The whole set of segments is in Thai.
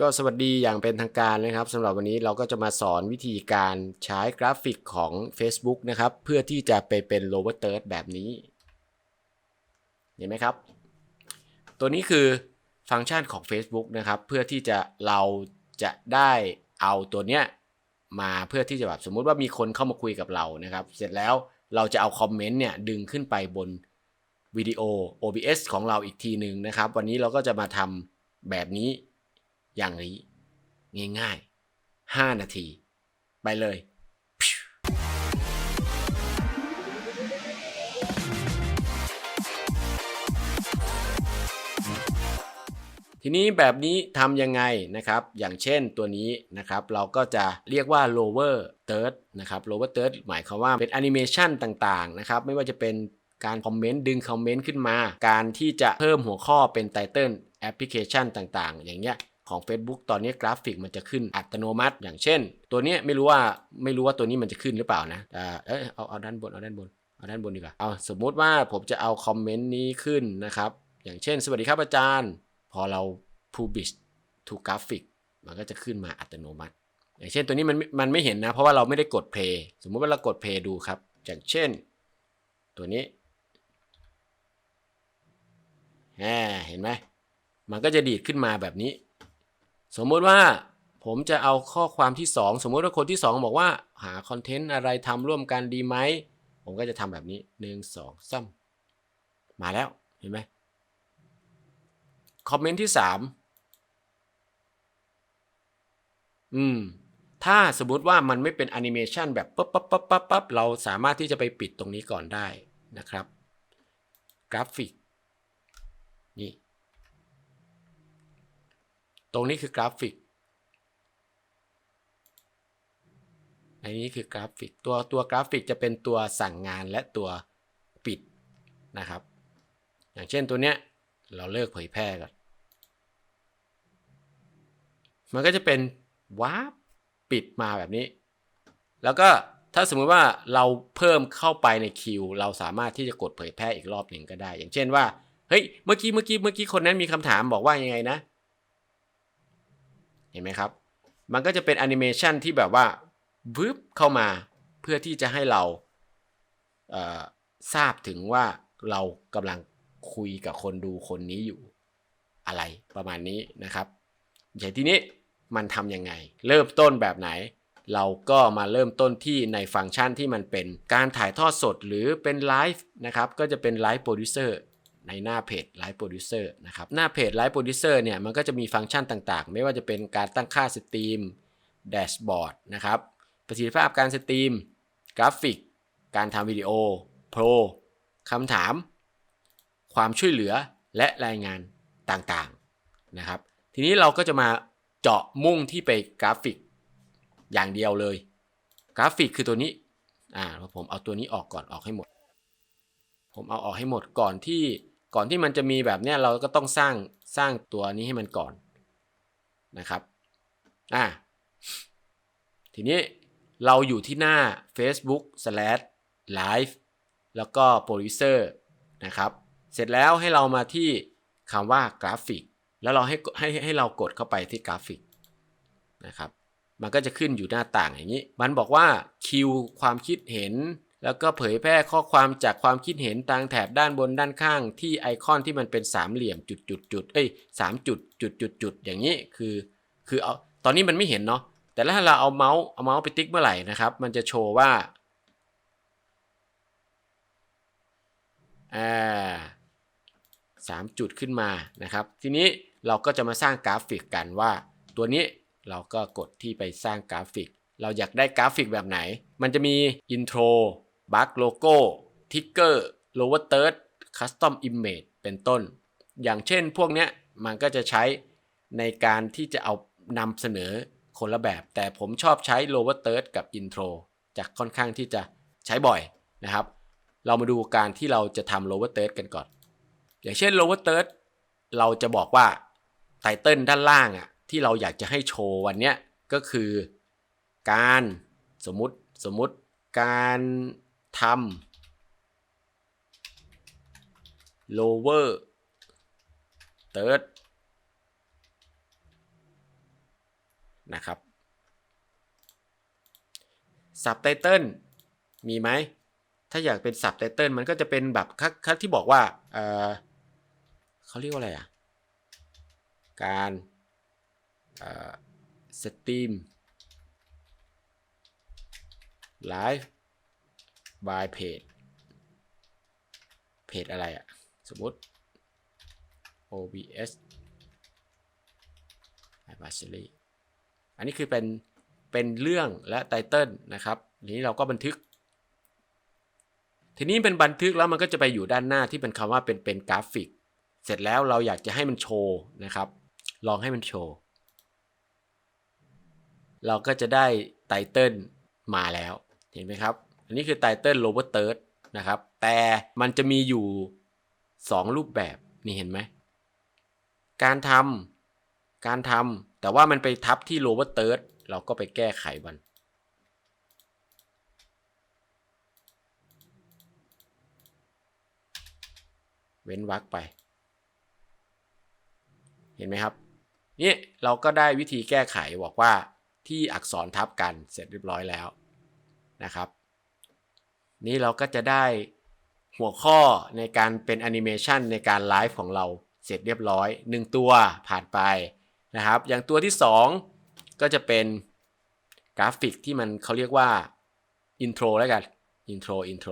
ก็สวัสดีอย่างเป็นทางการนะครับสำหรับวันนี้เราก็จะมาสอนวิธีการใช้กราฟิกของ Facebook นะครับ เพื่อที่จะไปเป็น lower third แบบนี้ เห็นไหมครับ ตัวนี้คือฟังก์ชันของ Facebook นะครับ เพื่อที่จะเราจะได้เอาตัวเนี้ยมาเพื่อที่จะแบบสมมุติว่ามีคนเข้ามาคุยกับเรานะครับ เสร็จแล้วเราจะเอาคอมเมนต์เนี่ยดึงขึ้นไปบนวิดีโอ OBS ของเราอีกทีหนึ่งนะครับ วันนี้เราก็จะมาทำแบบนี้ อย่างนี้ ง่ายๆ 5 นาที ไปเลย ทีนี้แบบนี้ทำยังไงนะครับ อย่างเช่นตัวนี้นะครับ เราก็จะเรียกว่า lower third นะครับ lower third หมายความว่าเป็นแอนิเมชันต่างๆ นะครับ ไม่ว่าจะเป็นการคอมเมนต์ดึงคอมเมนต์ขึ้นมา การที่จะเพิ่มหัวข้อเป็นไตเติลแอปพลิเคชันต่างๆ อย่างเงี้ย ของ Facebook ตอนนี้กราฟิกมันจะขึ้นอัตโนมัติ อย่างเช่น ตัวนี้ไม่รู้ว่าไม่รู้ว่าตัวนี้มันจะขึ้นหรือเปล่านะเออเอาเอาด้านบนเอาด้านบนเอาด้านบนดีกว่าเอาสมมุติว่าผมจะเอาคอมเมนต์นี้ขึ้นนะครับ อย่างเช่น สวัสดีครับอาจารย์ พอเรา publish to graphic มันก็จะขึ้นมาอัตโนมัติ อย่างเช่นตัวนี้มันมันไม่เห็นนะ เพราะว่าเราไม่ได้กด play สมมุติว่าเรากด play ดูครับ อย่างเช่น ตัวนี้แหมเห็นไหมมันก็จะดีดขึ้นมาแบบนี้ สมมุติว่าผมจะเอาข้อความที่ 2 สมมุติว่าคนที่ 2 บอกว่าหาคอนเทนต์อะไรทำร่วมกันดีไหม ผมก็จะทำแบบนี้ 1 2 3มาแล้วเห็นไหมคอมเมนต์ที่ 3 อืม ถ้าสมมติว่ามันไม่เป็นแอนิเมชันแบบปั๊บปั๊บปั๊บปั๊บปั๊บเราสามารถที่จะไปปิดตรงนี้ก่อนได้นะครับ กราฟิก นี่ ตรงนี้คือกราฟิกอันนี้คือกราฟิกตัวตัวกราฟิกจะเป็นตัวสั่งงานและตัวปิดนะครับ อย่างเช่นตัวเนี้ยเราเลิกเผยแพร่ก่อนมันก็จะเป็นวาร์ปปิดมาแบบนี้ แล้วก็ถ้าสมมุติว่าเราเพิ่มเข้าไปในคิว เราสามารถที่จะกดเผยแพร่อีกรอบหนึ่งก็ได้ อย่างเช่นว่า เฮ้ย เมื่อกี้ เมื่อกี้ เมื่อกี้ คนนั้นมีคำถามบอกว่ายังไงนะ ห็นไหมครับ มันก็จะเป็นแอนิเมชันที่แบบว่าวืบเข้ามาเพื่อที่จะให้เราเทราบถึงว่าเรากำลังคุยกับคนดูคนนี้อยู่อะไรประมาณนี้นะครับอย่างทีนี้มันทำยังไง เริ่มต้นแบบไหน เราก็มาเริ่มต้นที่ในฟังก์ชันที่มันเป็นการถ่ายทอดสดหรือเป็นไลฟ์นะครับก็จะเป็นไลฟ์โปรดิวเซอร์ ในหน้าเพจไลฟ์โปรดิวเซอร์นะครับหน้าเพจไลฟ์โปรดิวเซอร์เนี่ยมันก็จะมีฟังก์ชันต่างๆ ไม่ว่าจะเป็นการตั้งค่าสตรีมแดชบอร์ดนะครับประสิทธิภาพการสตรีม กราฟิก การทำวิดีโอโปรคำถาม ความช่วยเหลือและรายงานต่างๆนะครับ ทีนี้เราก็จะมาเจาะมุ่งที่ไปกราฟิกอย่างเดียวเลย กราฟิกคือตัวนี้อ่าผมเอาตัวนี้ออกก่อนออกให้หมด ผมเอาออกให้หมดก่อนที่ ก่อนที่มันจะมีแบบเนี้ยเราก็ต้องสร้างสร้างตัวนี้ให้มันก่อนนะครับอ่าทีนี้เราอยู่ที่หน้า Facebook slash live แล้วก็ producer นะครับ เสร็จแล้วให้เรามาที่คำว่ากราฟิก แล้วเราให้ให้ให้เรากดเข้าไปที่กราฟิกนะครับ มันก็จะขึ้นอยู่หน้าต่างอย่างนี้ มันบอกว่าคิวความคิดเห็น แล้วก็เผยแพร่ข้อความจากความคิดเห็นทางแถบด้านบนด้านข้าง ที่ไอคอนที่มันเป็นสามเหลี่ยมจุดจุดจุดเอ้ยสามจุดจุดจุดจุดอย่างนี้คือ คือเอาตอนนี้มันไม่เห็นเนาะแต่ถ้าเราเอาเมาส์เอาเมาส์ไปติ๊กเมื่อไหร่นะครับ มันจะโชว์ว่าอ่าสามจุดขึ้นมานะครับ ทีนี้เราก็จะมาสร้างกราฟิกกันว่า ตัวนี้เราก็กดที่ไปสร้างกราฟิก เราอยากได้กราฟิกแบบไหน มันจะมีอินโทร intro bug logo ticker lower third custom image เป็นต้น อย่างเช่นพวกเนี้ยมันก็จะใช้ในการที่จะเอานำเสนอคนละแบบ แต่ผมชอบใช้ lower third กับ intro จากค่อนข้างที่จะใช้บ่อยนะครับ เรามาดูการที่เราจะทำ lower third กันก่อน อย่างเช่น lower third เราจะบอกว่าไตเติลด้านล่างอะที่เราอยากจะให้โชว์วันเนี้ยก็คือ การสมมุติสมมุติการ ทำ lower third นะครับ Subtitle มีไหม ถ้าอยากเป็น Subtitle มันก็จะเป็นแบบคัดที่บอกว่าเเขาเรียกว่าอะไรอะ การสตรีมไลฟ์ บายเพจเพจอะไรอะสมมติ OBS i b a s i l y อันนี้คือเป็น เป็นเรื่องและไตเติลนะครับทีนี้เราก็บันทึก ทีนี้เป็นบันทึกแล้วมันก็จะไปอยู่ด้านหน้าที่เป็นคำว่าเป็นเป็นกราฟิก เสร็จแล้วเราอยากจะให้มันโชว์นะครับ ลองให้มันโชว์ เราก็จะได้ไตเติลมาแล้ว เห็นไหมครับ อันนี้คือไตเติลโลเวอร์เติร์ดนะครับ แต่มันจะมีอยู่ 2 รูปแบบนี่เห็นไหม การทำการทำแต่ว่ามันไปทับที่โลเวอร์เติร์ดเราก็ไปแก้ไขมันเว้นวรรคไป เห็นไหมครับนี่เราก็ได้วิธีแก้ไขบอกว่าที่อักษรทับกันเสร็จเรียบร้อยแล้วนะครับ นี่เราก็จะได้หัวข้อในการเป็นแอนิเมชันในการไลฟ์ของเราเสร็จเรียบร้อย 1 ตัวผ่านไปนะครับ อย่างตัวที่ 2 ก็จะเป็นกราฟิกที่มันเขาเรียกว่าอินโทรแล้วกันอินโทรอินโทร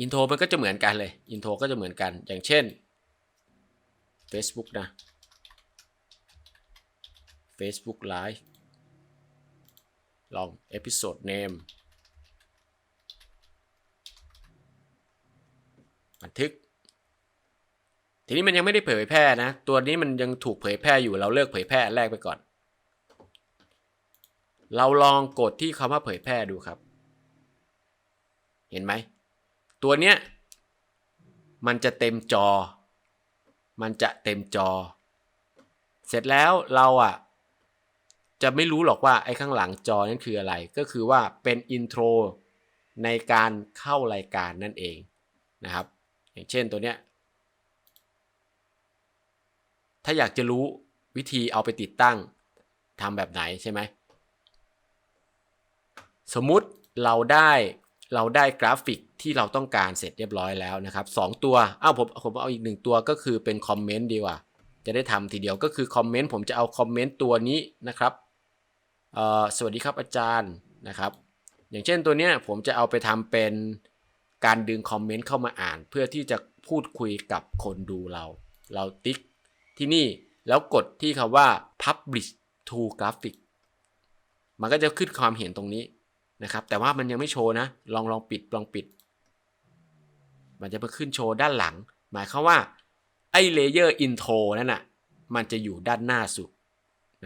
อินโทรมันก็จะเหมือนกันเลยอินโทรก็จะเหมือนกันอย่างเช่น Facebook นะ Facebook Live ลอง Episode Name บันทึก ทีนี้มันยังไม่ได้เผยแพร่นะ ตัวนี้มันยังถูกเผยแพร่อยู่เราเลิกเผยแพร่แรกไปก่อน เราลองกดที่คำว่าเผยแพร่ดูครับ เห็นไหม ตัวเนี้ยมันจะเต็มจอ มันจะเต็มจอ เสร็จแล้วเราอะจะไม่รู้หรอกว่าไอ้ข้างหลังจอนั้นคืออะไร ก็คือว่าเป็นอินโทรในการเข้ารายการนั่นเองนะครับ อย่างเช่นตัวเนี้ย ถ้าอยากจะรู้วิธีเอาไปติดตั้งทำแบบไหนใช่ไหม สมมุติเราได้เราได้กราฟิกที่เราต้องการเสร็จเรียบร้อยแล้วนะครับสองตัวอ้าวผมผมเอาอีกหนึ่งตัวก็คือเป็นคอมเมนต์ดีกว่า จะได้ทำทีเดียวก็คือคอมเมนต์ผมจะเอาคอมเมนต์ตัวนี้นะครับสวัสดีครับอาจารย์นะครับ อย่างเช่นตัวเนี้ยผมจะเอาไปทำเป็น การดึงคอมเมนต์เข้ามาอ่าน เพื่อที่จะพูดคุยกับคนดูเรา เราติ๊กที่นี่แล้วกดที่คำว่า publish to graphic มันก็จะขึ้นความเห็นตรงนี้นะครับ แต่ว่ามันยังไม่โชว์นะ ลองลองปิดลองปิด มันจะมาขึ้นโชว์ด้านหลัง หมายความว่าไอ้เลเยอร์อินโทรนั่นน่ะมันจะอยู่ด้านหน้าสุด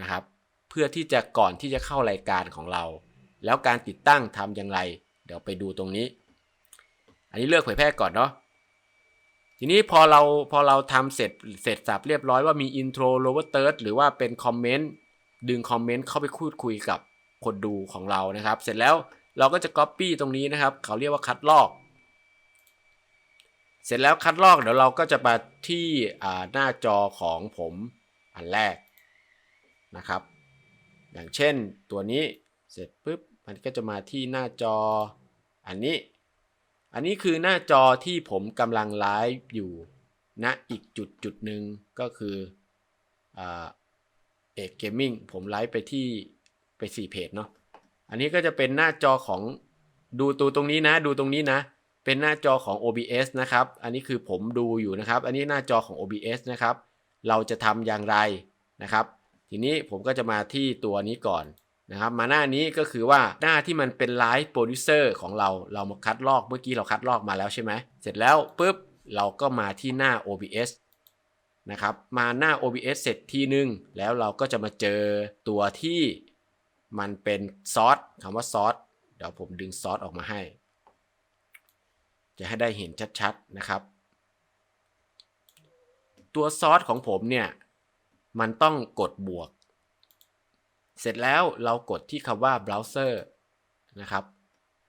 นะครับ เพื่อที่จะก่อนที่จะเข้ารายการของเรา แล้วการติดตั้งทำอย่างไร เดี๋ยวไปดูตรงนี้ อันนี้เลือกเผยแพร่ก่อนเนาะทีนี้พอเราพอเราทำเสร็จเสร็จสับเรียบร้อยว่ามีอินโทรโลเวอร์เติร์ดหรือว่าเป็นคอมเมนต์ดึงคอมเมนต์เข้าไปพูดคุยกับคนดูของเรานะครับ เสร็จแล้วเราก็จะ Copy ตรงนี้นะครับ เขาเรียกว่าคัดลอก เสร็จแล้วคัดลอกเดี๋ยวเราก็จะมาที่หน้าจอของผมอันแรกนะครับ อย่างเช่นตัวนี้เสร็จปุ๊บมันก็จะมาที่หน้าจออันนี้ อันนี้คือหน้าจอที่ผมกำลังไลฟ์อยู่ณนะอีกจุดจุดหนึ่งก็คือเอกเกมมิ่งผมไลฟ์ไปที่ไป4เพจเนาะอันนี้ก็จะเป็นหน้าจอของดูตัวตรงนี้นะ ดูตรงนี้นะ เป็นหน้าจอของ OBS นะครับ อันนี้คือผมดูอยู่นะครับ อันนี้หน้าจอของ OBS นะครับ เราจะทำอย่างไรนะครับ ทีนี้ผมก็จะมาที่ตัวนี้ก่อน นะครับมาหน้านี้ก็คือว่าหน้าที่มันเป็นไลฟ์โปรดิวเซอร์ของเราเรามาคัดลอกเมื่อกี้เราคัดลอกมาแล้วใช่ไหมเสร็จแล้วปุ๊บเราก็มาที่หน้า OBS นะครับมาหน้า OBS เสร็จทีนึง แล้วเราก็จะมาเจอตัวที่มันเป็นซอสคำว่าซอสเดี๋ยวผมดึงซอสออกมาให้ จะให้ได้เห็นชัดๆนะครับ ตัวซอสของผมเนี่ย มันต้องกดบวก เสร็จแล้วเรากดที่คำว่า browser นะครับ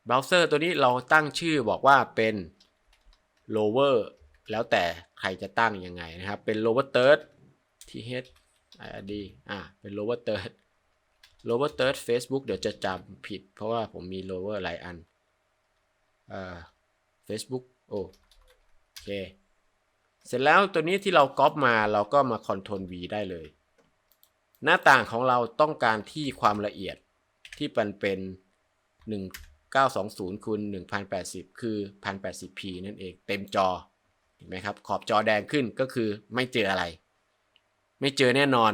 browser ตัวนี้เราตั้งชื่อบอกว่าเป็น lower แล้วแต่ใครจะตั้งยังไงนะครับ เป็น lower third th id อ่า เป็น lower third lower third Facebook เดี๋ยวจะจำผิด เพราะว่าผมมี lower หลายอันเอ่อ Facebook โอเค เสร็จแล้วตัวนี้ที่เราก๊อปมาเราก็มา Ctrl V ได้เลย หน้าต่างของเราต้องการที่ความละเอียดที่มันเป็น 1920คูณ1080 คือ 1080p นั่นเองเต็มจอเห็นไหมครับขอบจอแดงขึ้นก็คือไม่เจออะไร ไม่เจอแน่นอน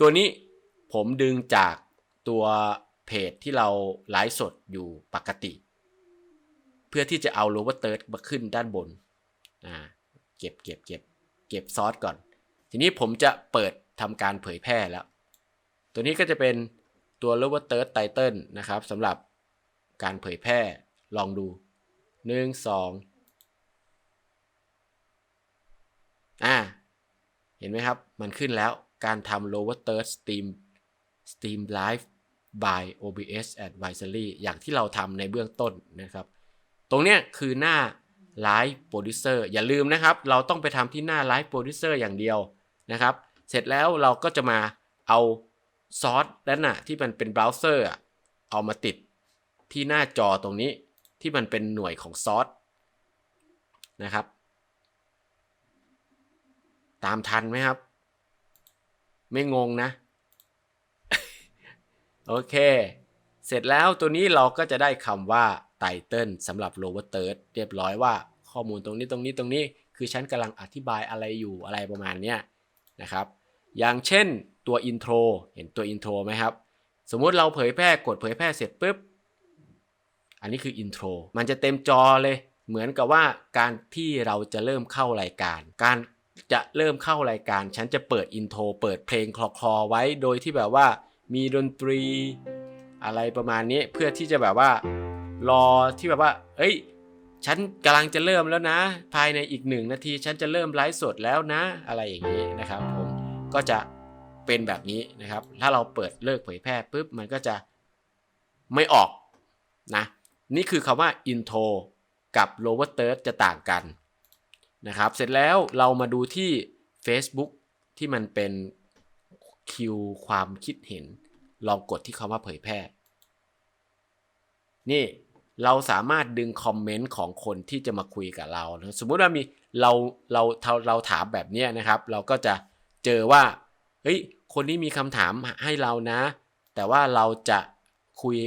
ตัวนี้ผมดึงจากตัวเพจที่เราไลฟ์สดอยู่ปกติ เพื่อที่จะเอา lower third มาขึ้นด้านบนอ่าเก็บเก็บเก็บเก็บซอสก่อน ทีนี้ผมจะเปิด ทำการเผยแพร่แล้ว ตัวนี้ก็จะเป็นตัว lower third title นะครับสำหรับการเผยแพร่ลองดู 1 2 อ่า เห็นไหมครับ มันขึ้นแล้วการทำ lower third stream stream live by OBS advisory อย่างที่เราทำในเบื้องต้นนะครับ ตรงเนี้ยคือหน้า Live Producer อย่าลืมนะครับ เราต้องไปทำที่หน้า Live Producer อย่างเดียวนะครับ เสร็จแล้วเราก็จะมาเอาซอสด้นน้าที่มันเป็นเบราว์เซอร์เอามาติดที่หน้าจอตรงนี้ที่มันเป็นหน่วยของซอสนะครับ ตามทันไหมครับ ไม่งงนะ โอเค เสร็จแล้วตัวนี้เราก็จะได้คำว่าไตเติลสำหรับ lower third เรียบร้อยว่าข้อมูลตรงนี้ตรงนี้ตรงนี้ คือฉันกำลังอธิบายอะไรอยู่อะไรประมาณเนี้ย นะครับ อย่างเช่นตัว intro เห็นตัว intro ไหมครับ สมมุติเราเผยแพร่กดเผยแพร่เสร็จปุ๊บ อันนี้คือ intro มันจะเต็มจอเลย เหมือนกับว่าการที่เราจะเริ่มเข้ารายการ การจะเริ่มเข้ารายการ ฉันจะเปิด intro เปิดเพลงคลอๆไว้โดยที่แบบว่ามีดนตรีอะไรประมาณนี้เพื่อที่จะแบบว่ารอที่แบบว่า เอ้ย ฉันกำลังจะเริ่มแล้วนะ ภายในอีกหนึ่งนาทีฉันจะเริ่มไลฟ์สดแล้วนะ อะไรอย่างนี้นะครับ ผมก็จะเป็นแบบนี้นะครับ ถ้าเราเปิดเลิกเผยแพร่ปุ๊บมันก็จะไม่ออกนะนี่คือคำว่า intro กับ lower third จะต่างกันนะครับ เสร็จแล้วเรามาดูที่ Facebook ที่มันเป็นคิวความคิดเห็น ลองกดที่คำว่าเผยแพร่ นี่ เราสามารถดึงคอมเมนต์ของคนที่จะมาคุยกับเรานะสมมุติว่ามีเราเราเราถามแบบนี้นะครับ เราก็จะเจอว่าเฮ้ยคนนี้มีคำถามให้เรานะ แต่ว่าเราจะคุย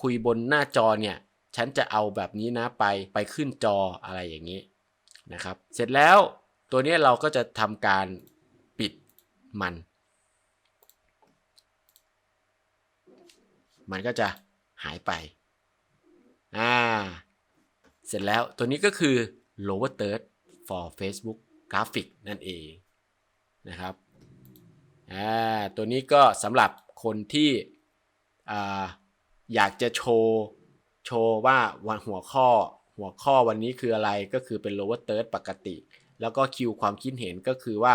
คุยบนหน้าจอเนี่ย ฉันจะเอาแบบนี้นะไปไปขึ้นจออะไรอย่างนี้นะครับ เสร็จแล้วตัวนี้เราก็จะทำการปิดมัน มันก็จะหายไป อ่า เสร็จแล้วตัวนี้ก็คือ lower third for Facebook graphic นั่นเองนะครับ อ่า ตัวนี้ก็สำหรับคนที่อ่าอยากจะโชว์ โชว์ว่าวันหัวข้อ หัวข้อวันนี้คืออะไรก็คือเป็น lower third ปกติ แล้วก็คิวความคิดเห็นก็คือว่า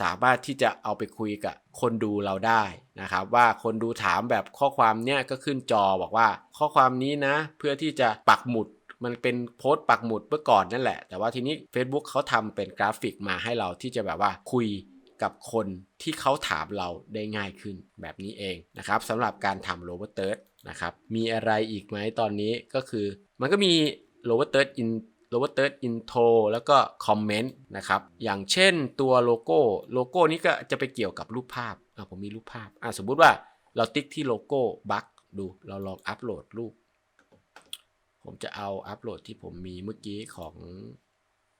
สามารถที่จะเอาไปคุยกับคนดูเราได้นะครับ ว่าคนดูถามแบบข้อความเนี้ยก็ขึ้นจอบอกว่า ข้อความนี้นะ เพื่อที่จะปักหมุดมันเป็นโพสต์ปักหมุดเมื่อก่อนนั่นแหละ แต่ว่าทีนี้ Facebook เขาทำเป็นกราฟิกมาให้เราที่จะแบบว่าคุยกับคนที่เขาถามเราได้ง่ายขึ้นแบบนี้เองนะครับสำหรับการทำ lower third นะครับมีอะไรอีกไหมตอนนี้ก็คือ มันก็มี lower third in lower third intro แล้วก็ comment นะครับ อย่างเช่นตัวโลโก้โลโก้นี้ก็จะไปเกี่ยวกับรูปภาพอะผมมีรูปภาพอะสมมุติว่าเราติ๊กที่โลโก้บัคดูเราลองอัปโหลดรูป ผมจะเอาอัปโหลดที่ผมมีเมื่อกี้ของ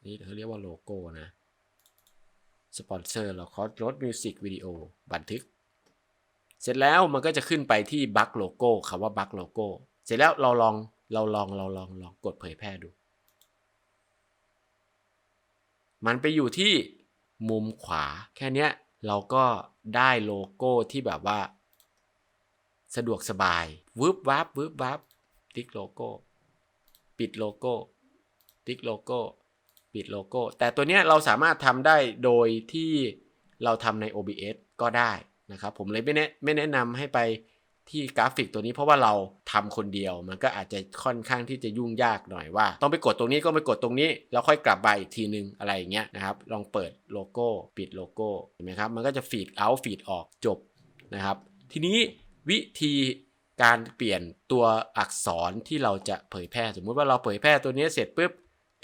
นี่เขาเรียกว่าโลโก้นะสปอนเซอร์เราคอร์สรถมิวสิกวิดีโอบันทึก เสร็จแล้วมันก็จะขึ้นไปที่บัคโลโก้คำว่าบัคโลโก้ เสร็จแล้วเราลองเราลองเราลองลองกดเผยแพร่ดู มันไปอยู่ที่มุมขวา แค่เนี้ยเราก็ได้โลโก้ที่แบบว่า สะดวกสบายวืบวับวืบวับติ๊กโลโก้ ปิดโลโก้ ติ๊กโลโก้ ปิดโลโก้ แต่ตัวเนี้ยเราสามารถทำได้โดยที่เราทำใน OBS ก็ได้นะครับ ผมเลยไม่แนะไม่แนะนำให้ไป ที่กราฟิกตัวนี้เพราะว่าเราทำคนเดียว มันก็อาจจะค่อนข้างที่จะยุ่งยากหน่อยว่า ต้องไปกดตรงนี้ก็ไปกดตรงนี้ แล้วค่อยกลับมาอีกทีนึงอะไรอย่างเงี้ยนะครับ ลองเปิดโลโก้ปิดโลโก้เห็นไหมครับ มันก็จะฟีดเอาฟีดออกจบนะครับ ทีนี้วิธีการเปลี่ยนตัวอักษรที่เราจะเผยแพร่สมมุติว่าเราเผยแพร่ตัวนี้เสร็จปุ๊บ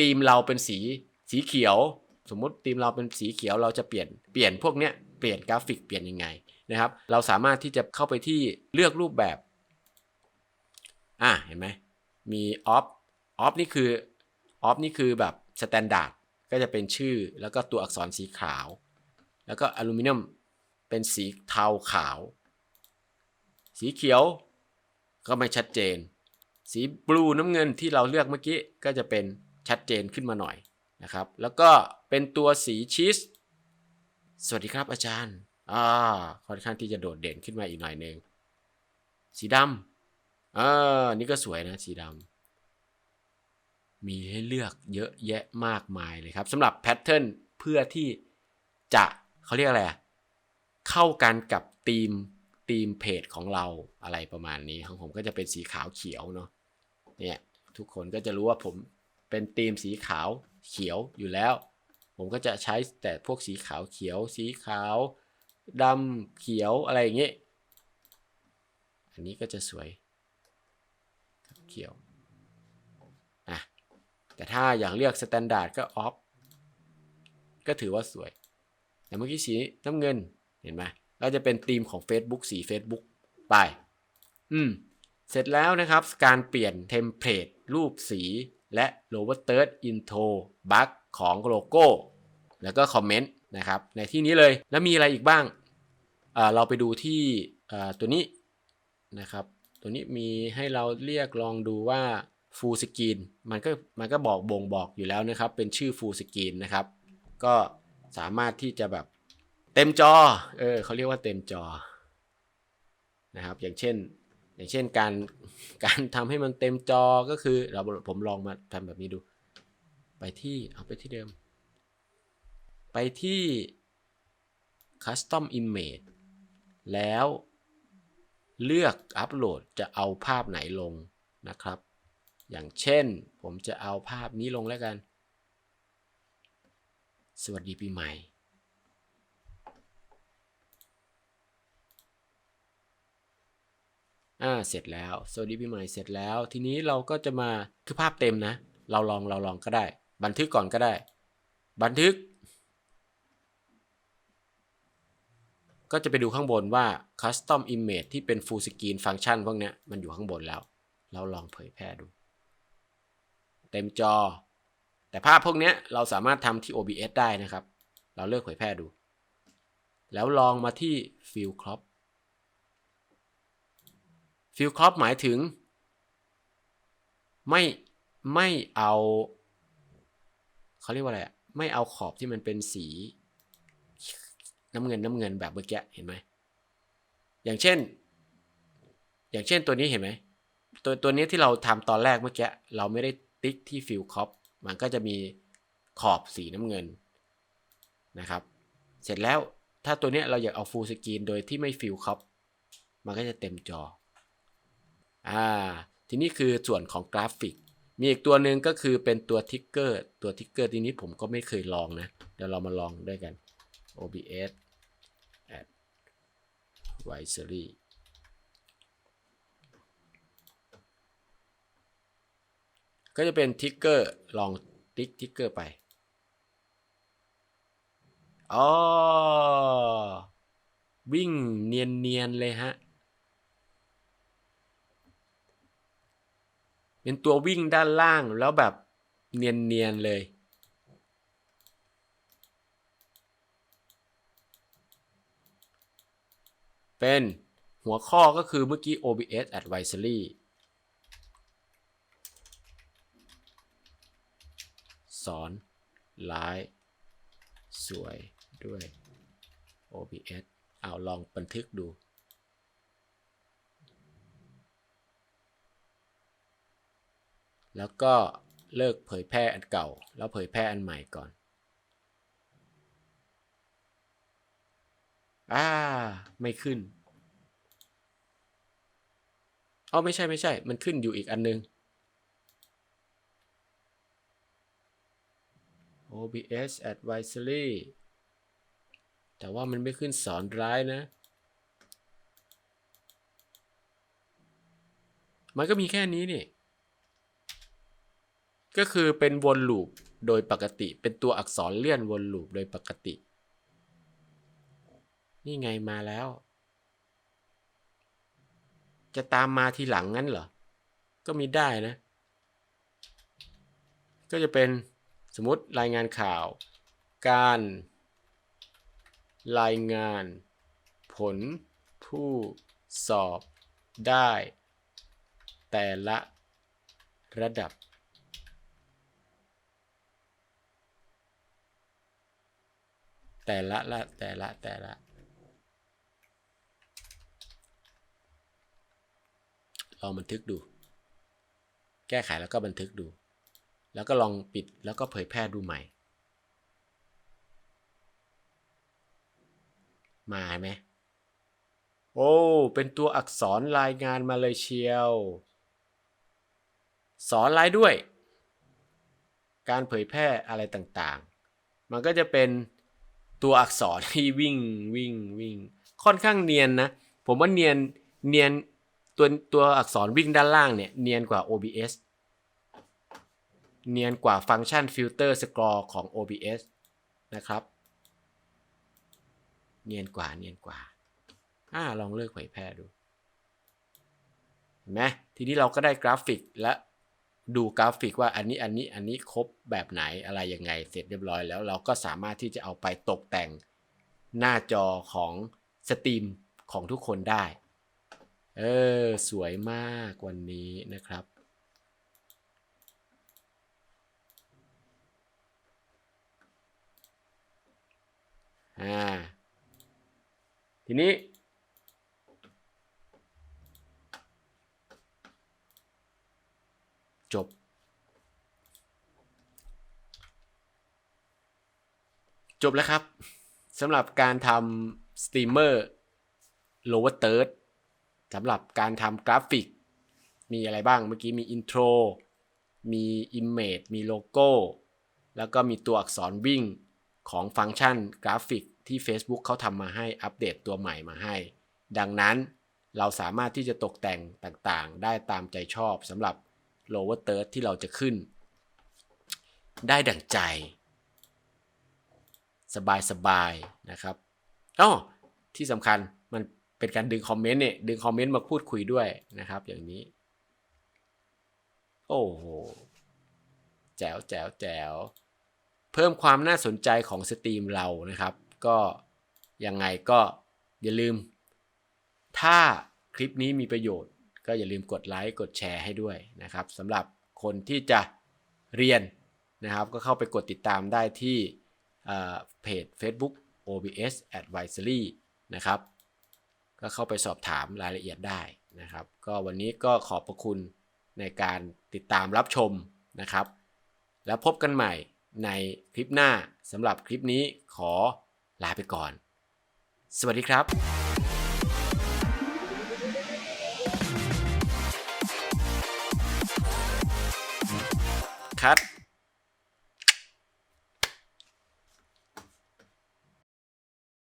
ธีมเราเป็นสีสีเขียว สมมุติธีมเราเป็นสีเขียวเราจะเปลี่ยนเปลี่ยนพวกเนี้ยเปลี่ยนกราฟิกเปลี่ยนยังไง นะครับ เราสามารถที่จะเข้าไปที่เลือกรูปแบบ อะเห็นไหมมีออฟออฟนี่คือออฟนี่คือแบบสแตนดาร์ดก็จะเป็นชื่อแล้วก็ตัวอักษรสีขาว แล้วก็อลูมิเนียมเป็นสีเทาขาว สีเขียวก็ไม่ชัดเจน สีบลูน้ำเงินที่เราเลือกเมื่อกี้ก็จะเป็นชัดเจนขึ้นมาหน่อยนะครับ แล้วก็เป็นตัวสีชีส สวัสดีครับอาจารย์ อ่าค่อนข้างที่จะโดดเด่นขึ้นมาอีกหน่อยหนึ่งสีดำอ่านี่ก็สวยนะสีดำมีให้เลือกเยอะแยะมากมายเลยครับสำหรับแพทเทิร์นเพื่อที่จะเขาเรียกอะไรเข้ากันกับธีมธีมเพจของเราอะไรประมาณนี้ของผมก็จะเป็นสีขาวเขียวเนาะเนี่ยทุกคนก็จะรู้ว่าผมเป็นธีมสีขาวเขียวอยู่แล้ว ผมก็จะใช้แต่พวกสีขาวเขียว สีขาว ดำเขียวอะไรอย่างเงี้ยอันนี้ก็จะสวยเขียวอะแต่ถ้าอยากเลือกสแตนดาร์ดก็ออฟก็ถือว่าสวย แต่เมื่อกี้สีน้ำเงินเห็นไหมก็จะเป็นธีมของ Facebook สี Facebook ไป อืม เสร็จแล้วนะครับ การเปลี่ยนเทมเพลตรูปสีและ lower third intro bug ของโลโก้ แล้วก็คอมเมนต์นะครับ ในที่นี้เลยแล้วมีอะไรอีกบ้าง เราไปดูที่ตัวนี้นะครับ ตัวนี้มีให้เราเรียกลองดูว่า full screen มันก็มันก็บอกบ่งบอกอยู่แล้วนะครับ เป็นชื่อ full screen นะครับ ก็สามารถที่จะแบบเต็มจอ เออเขาเรียกว่าเต็มจอนะครับ อย่างเช่น อย่างเช่นการการทำให้มันเต็มจอก็คือเราผมลองมาทำแบบนี้ดู ไปที่เอาไปที่เดิม ไปที่ custom image แล้วเลือกอัปโหลดจะเอาภาพไหนลงนะครับ อย่างเช่นผมจะเอาภาพนี้ลงแล้วกัน สวัสดีปีใหม่ อ่า เสร็จแล้ว สวัสดีปีใหม่เสร็จแล้ว ทีนี้เราก็จะมา คือภาพเต็มนะ เราลองเราลองก็ได้ บันทึกก่อนก็ได้ บันทึก ก็จะไปดูข้างบนว่า custom image ที่เป็น full screen ฟังก์ชันพวกนี้มันอยู่ข้างบนแล้ว เราลองเผยแพร่ดู เต็มจอ แต่ภาพพวกนี้เราสามารถทำที่ OBS ได้นะครับ เราเลือกเผยแพร่ดู แล้วลองมาที่ fill crop ฟิลครอปหมายถึง ไม่ไม่เอา เขาเรียกว่าอะไรไม่เอาขอบที่มันเป็นสี น้ำเงินน้ำเงินแบบเมื่อกี้เห็นไหมอย่างเช่น อย่างเช่นตัวนี้เห็นไหมตัวตัวนี้ที่เราทำตอนแรกเมื่อกี้เราไม่ได้ติ๊กที่ฟิลคอปมันก็จะมีขอบสีน้ำเงินนะครับ เสร็จแล้วถ้าตัวนี้เราอยากเอาฟูลสกรีนโดยที่ไม่ฟิลคอปมันก็จะเต็มจออ่าทีนี้คือส่วนของกราฟิก มีอีกตัวหนึ่งก็คือเป็นตัวทิกเกอร์ตัวทิกเกอร์ทีนี้ผมก็ไม่เคยลองนะ เดี๋ยวเรามาลองด้วยกัน OBS advisory ก็จะเป็นทิกเกอร์ลองติ๊กทิกเกอร์ไปอ๋อวิ่งเนียน ๆ เลยฮะ เป็นตัววิ่งด้านล่างแล้วแบบเนียน ๆ เลย เป็นหัวข้อก็คือเมื่อกี้ OBS Advisory สอนไลฟ์สวยด้วย OBS เอาลองบันทึกดู แล้วก็เลิกเผยแพร่อันเก่า แล้วเผยแพร่อันใหม่ก่อน อ่า ไม่ขึ้นอ๋อไม่ใช่ไม่ใช่ มันขึ้นอยู่อีกอันนึง OBS Advisory แต่ว่ามันไม่ขึ้นสอนร้ายนะ มันก็มีแค่นี้นี่ ก็คือเป็นวนลูปโดยปกติ เป็นตัวอักษรเลื่อนวนลูปโดยปกติ นี่ไงมาแล้ว จะตามมาทีหลังงั้นเหรอ ก็มีได้นะ ก็จะเป็นสมมติรายงานข่าว การ รายงาน ผล ผู้สอบได้ แต่ละระดับแต่ละละแต่ละแต่ละ ลองบันทึกดู แก้ไขแล้วก็บันทึกดู แล้วก็ลองปิดแล้วก็เผยแพร่ดูใหม่ มาไหมโอ้ เป็นตัวอักษรรายงานมาเลยเชียว สอนรายด้วย การเผยแพร่อะไรต่างๆ มันก็จะเป็นตัวอักษรที่วิ่งวิ่งวิ่ง ค่อนข้างเนียนนะ ผมว่าเนียนเนียน ตัวตัวอักษรวิ่งด้านล่างเนี่ยเนียนกว่า OBS เนียนกว่าฟังก์ชันฟิลเตอร์สกอร์ของ OBS นะครับ เนียนกว่าเนียนกว่าอ่าลองเลือกเผยแพร่ดูเห็นไหมทีนี้เราก็ได้กราฟิกและดูกราฟิกว่าอันนี้อันนี้อันนี้ครบแบบไหนอะไรยังไงเสร็จเรียบร้อยแล้วเราก็สามารถที่จะเอาไปตกแต่งหน้าจอของสตรีมของทุกคนได้ เออ สวยมากวันนี้นะครับ อ่า ทีนี้ จบ จบแล้วครับสำหรับการทำสตรีมเมอร์ lower third สำหรับการทำกราฟิก มีอะไรบ้างเมื่อกี้มีอินโทรมี Image มีโลโก้ แล้วก็มีตัวอักษรวิ่งของฟังก์ชันกราฟิกที่ Facebook เขาทำมาให้อัปเดตตัวใหม่มาให้ ดังนั้นเราสามารถที่จะตกแต่งต่างๆ ได้ตามใจชอบสำหรับ lower third ที่เราจะขึ้น ได้ดั่งใจ สบายๆนะครับอ๋อที่สำคัญมัน เป็นการดึงคอมเมนต์เนี่ยดึงคอมเมนต์มาพูดคุยด้วยนะครับ อย่างนี้ โอ้โหแจ๋วแจ๋วแจ๋วเพิ่มความน่าสนใจของสตรีมเรานะครับ ก็ยังไงก็อย่าลืม ถ้าคลิปนี้มีประโยชน์ ก็อย่าลืมกดไลค์กดแชร์ให้ด้วยนะครับสำหรับคนที่จะเรียนนะครับ ก็เข้าไปกดติดตามได้ที่เเพจ Facebook OBS Advisory นะครับ ก็เข้าไปสอบถามรายละเอียดได้นะครับ ก็วันนี้ก็ขอบพระคุณในการติดตามรับชมนะครับ แล้วพบกันใหม่ในคลิปหน้าสำหรับคลิปนี้ขอลาไปก่อน สวัสดีครับคัด